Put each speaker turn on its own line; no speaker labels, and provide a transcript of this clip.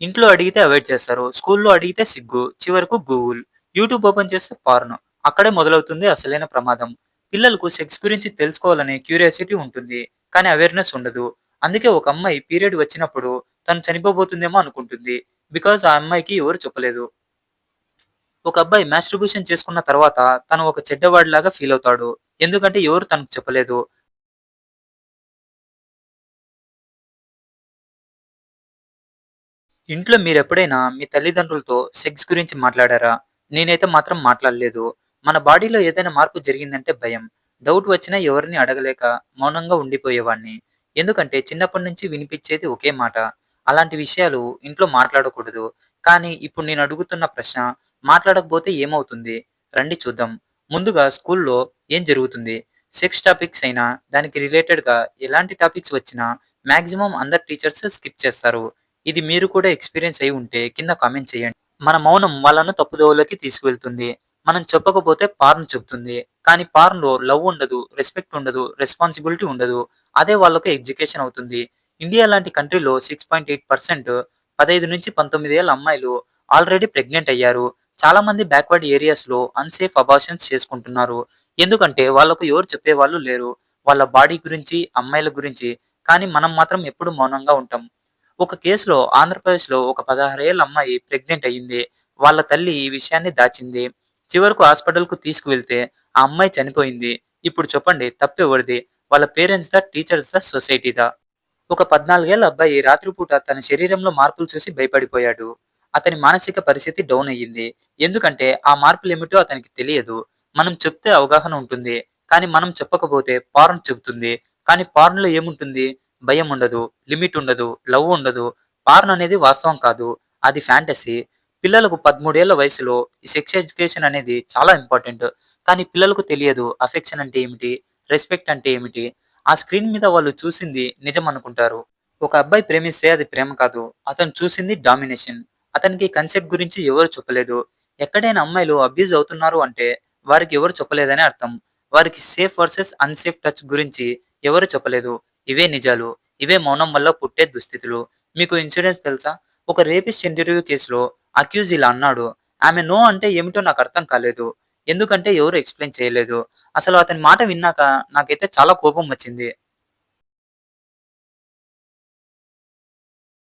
ఇంట్లో అడిగితే అవాయిడ్ చేస్తారు స్కూల్లో అడిగితే సిగ్గు చివరకు గూగుల్ యూట్యూబ్ ఓపెన్ చేస్తే పార్న్. అక్కడే మొదలవుతుంది అసలైన ప్రమాదం. పిల్లలకు సెక్స్ గురించి తెలుసుకోవాలనే క్యూరియాసిటీ ఉంటుంది కానీ అవేర్నెస్ ఉండదు. అందుకే ఒక అమ్మాయి పీరియడ్ వచ్చినప్పుడు తను చనిపోబోతుందేమో అనుకుంటుంది బికాజ్ ఆ అమ్మాయికి ఎవరు చెప్పలేదు. ఒక అబ్బాయి మాస్ట్రిబ్యూషన్ చేసుకున్న తర్వాత తను ఒక చెడ్డవాడిలాగా ఫీల్ అవుతాడు ఎందుకంటే ఎవరు తనకు చెప్పలేదు. ఇంట్లో మీరు ఎప్పుడైనా మీ తల్లిదండ్రులతో సెక్స్ గురించి మాట్లాడారా? నేనైతే మాత్రం మాట్లాడలేదు. మన బాడీలో ఏదైనా మార్పు జరిగిందంటే భయం. డౌట్ వచ్చినా ఎవరిని అడగలేక మౌనంగా ఉండిపోయేవాడిని ఎందుకంటే చిన్నప్పటి నుంచి వినిపించేది ఒకే మాట. అలాంటి విషయాలు ఇంట్లో మాట్లాడకూడదు. కానీ ఇప్పుడు నేను అడుగుతున్న ప్రశ్న మాట్లాడకపోతే ఏమవుతుంది? రండి చూద్దాం. ముందుగా స్కూల్లో ఏం జరుగుతుంది? సెక్స్ టాపిక్స్ అయినా దానికి రిలేటెడ్గా ఎలాంటి టాపిక్స్ వచ్చినా మాక్సిమం అందరు టీచర్స్ స్కిప్ చేస్తారు. ఇది మీరు కూడా ఎక్స్పీరియన్స్ అయి ఉంటే కింద కామెంట్ చేయండి. మన మౌనం వాళ్ళను తప్పుదోవలోకి తీసుకువెళ్తుంది. మనం చెప్పకపోతే పార్న్ చెప్తుంది కానీ పార్న్లో లవ్ ఉండదు రెస్పెక్ట్ ఉండదు రెస్పాన్సిబిలిటీ ఉండదు. అదే వాళ్ళకు ఎడ్యుకేషన్ అవుతుంది. ఇండియా లాంటి కంట్రీలో సిక్స్ పాయింట్ ఎయిట్ పర్సెంట్ పదహైదు నుంచి పంతొమ్మిది ఏళ్ళ అమ్మాయిలు ఆల్రెడీ ప్రెగ్నెంట్ అయ్యారు. చాలా మంది బ్యాక్వర్డ్ ఏరియాస్లో అన్సేఫ్ అబార్షన్స్ చేసుకుంటున్నారు. ఎందుకంటే వాళ్ళకు ఎవరు చెప్పేవాళ్ళు లేరు. వాళ్ళ బాడీ గురించి అమ్మాయిల గురించి. కానీ మనం మాత్రం ఎప్పుడు మౌనంగా ఉంటాం. ఒక కేసులో ఆంధ్రప్రదేశ్లో ఒక పదహారేళ్ళ అమ్మాయి ప్రెగ్నెంట్ అయ్యింది. వాళ్ళ తల్లి ఈ విషయాన్ని దాచింది. చివరకు హాస్పిటల్కు తీసుకువెళ్తే ఆ అమ్మాయి చనిపోయింది. ఇప్పుడు చెప్పండి తప్పెవరిది వాళ్ళ పేరెంట్స్ దా టీచర్స్ దా సొసైటీదా? ఒక పద్నాలుగేళ్ళ అబ్బాయి రాత్రిపూట తన శరీరంలో మార్పులు చూసి భయపడిపోయాడు. అతని మానసిక పరిస్థితి డౌన్ అయ్యింది. ఎందుకంటే ఆ మార్పులు ఏమిటో అతనికి తెలియదు. మనం చెప్తే అవగాహన ఉంటుంది. కానీ మనం చెప్పకపోతే పార్న్ చెబుతుంది. కానీ పార్న్లో ఏముంటుంది? భయం ఉండదు లిమిట్ ఉండదు లవ్ ఉండదు. పార్న్ అనేది వాస్తవం కాదు అది ఫ్యాంటసీ పిల్లలకు పదమూడేళ్ళ వయసులో ఈ సెక్స్ ఎడ్యుకేషన్ అనేది చాలా ఇంపార్టెంట్ కానీ పిల్లలకు తెలియదు అఫెక్షన్ అంటే ఏమిటి రెస్పెక్ట్ అంటే ఏమిటి. ఆ స్క్రీన్ మీద వాళ్ళు చూసింది నిజం అనుకుంటారు. ఒక అబ్బాయి ప్రేమిస్తే అది ప్రేమ కాదు అతను చూసింది డామినేషన్ అతనికి కన్సెప్ట్ గురించి ఎవరు చెప్పలేదు. ఎక్కడైనా అమ్మాయిలు అబ్యూజ్ అవుతున్నారు అంటే వారికి ఎవరు చెప్పలేదని అర్థం. వారికి సేఫ్ వర్సెస్ అన్సేఫ్ టచ్ గురించి ఎవరు చెప్పలేదు. ఇవే నిజాలు ఇవే మౌనం వల్ల పుట్టే దుస్థితులు. మీకు ఇన్సూరెన్స్ తెలుసా? ఒక రేపిస్ట్ ఇంటర్వ్యూ కేసులో అక్యూజ్ ఇలా అన్నాడు ఆమె నో అంటే ఏమిటో నాకు అర్థం కాలేదు. ఎందుకంటే ఎవరు ఎక్స్ప్లెయిన్ చేయలేదు. అసలు అతని మాట విన్నాక నాకైతే చాలా కోపం వచ్చింది.